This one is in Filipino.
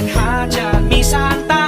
ปัญหาจะมีซานต้าคอยปลอบ